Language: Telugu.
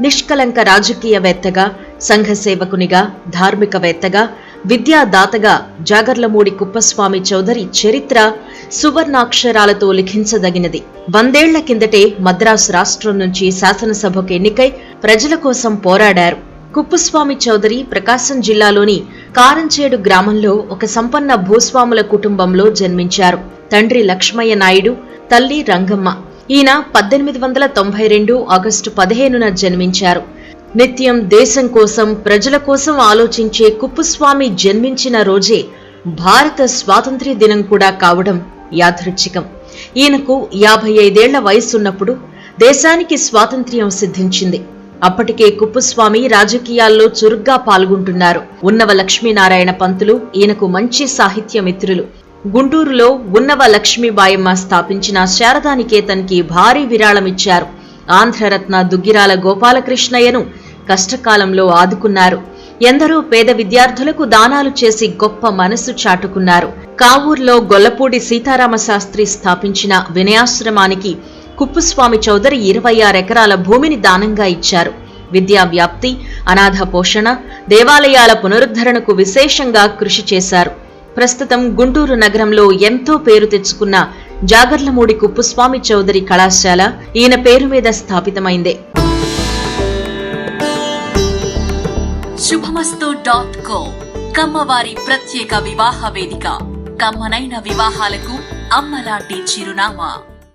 నిష్కలంక రాజకీయవేత్తగా సంఘ సేవకునిగా ధార్మికవేత్తగా విద్యాదాతగా జాగర్లమూడి కుప్పస్వామి చౌదరి చరిత్ర సువర్ణాక్షరాలతో లిఖించదగినది. వందేళ్ళ కిందటే మద్రాసు రాష్ట్రం నుంచి శాసనసభకు ఎన్నికై ప్రజల కోసం పోరాడారు. కుప్పస్వామి చౌదరి ప్రకాశం జిల్లాలోని కారంచేడు గ్రామంలో ఒక సంపన్న భూస్వాముల కుటుంబంలో జన్మించారు. తండ్రి లక్ష్మయ్య నాయుడు తల్లి రంగమ్మ. ఈయన పద్దెనిమిది వందల తొంభై రెండు ఆగస్టు పదిహేనున జన్మించారు. నిత్యం దేశం కోసం ప్రజల కోసం ఆలోచించే కుప్పుస్వామి జన్మించిన రోజే భారత స్వాతంత్ర్య దినం కూడా కావడం యాదృచ్ఛికం. ఈయనకు యాభై ఐదేళ్ళ వయసున్నప్పుడు దేశానికి స్వాతంత్ర్యం సిద్ధించింది. అప్పటికే కుప్పుస్వామి రాజకీయాల్లో చురుగ్గా పాల్గొంటున్నారు. ఉన్నవ లక్ష్మీనారాయణ పంతులు ఈయనకు మంచి సాహిత్య మిత్రులు. గుంటూరులో ఉన్నవ లక్ష్మీబాయమ్మ స్థాపించిన శారదానికేతన్కి భారీ విరాళమిచ్చారు. ఆంధ్రరత్న దుగ్గిరాల గోపాలకృష్ణయ్యను కష్టకాలంలో ఆదుకున్నారు. ఎందరో పేద విద్యార్థులకు దానాలు చేసి గొప్ప మనసు చాటుకున్నారు. కావూర్లో గొల్లపూడి సీతారామ శాస్త్రి స్థాపించిన వినయాశ్రమానికి కుప్పుస్వామి చౌదరి ఇరవై ఆరెకరాల భూమిని దానంగా ఇచ్చారు. విద్యా వ్యాప్తి అనాథ పోషణ దేవాలయాల పునరుద్ధరణకు విశేషంగా కృషి చేశారు. ప్రస్తుతం గుంటూరు నగరంలో ఎంతో పేరు తెచ్చుకున్న జాగర్లమూడి కుప్పుస్వామి చౌదరి కళాశాల ఈయన పేరు మీద స్థాపితమైందే. శుభమస్తు డాట్ కో కమ్మవారి ప్రత్యేక వివాహ వేదిక. కమ్మనైన వివాహాలకు అమ్మలాంటి చిరునామా.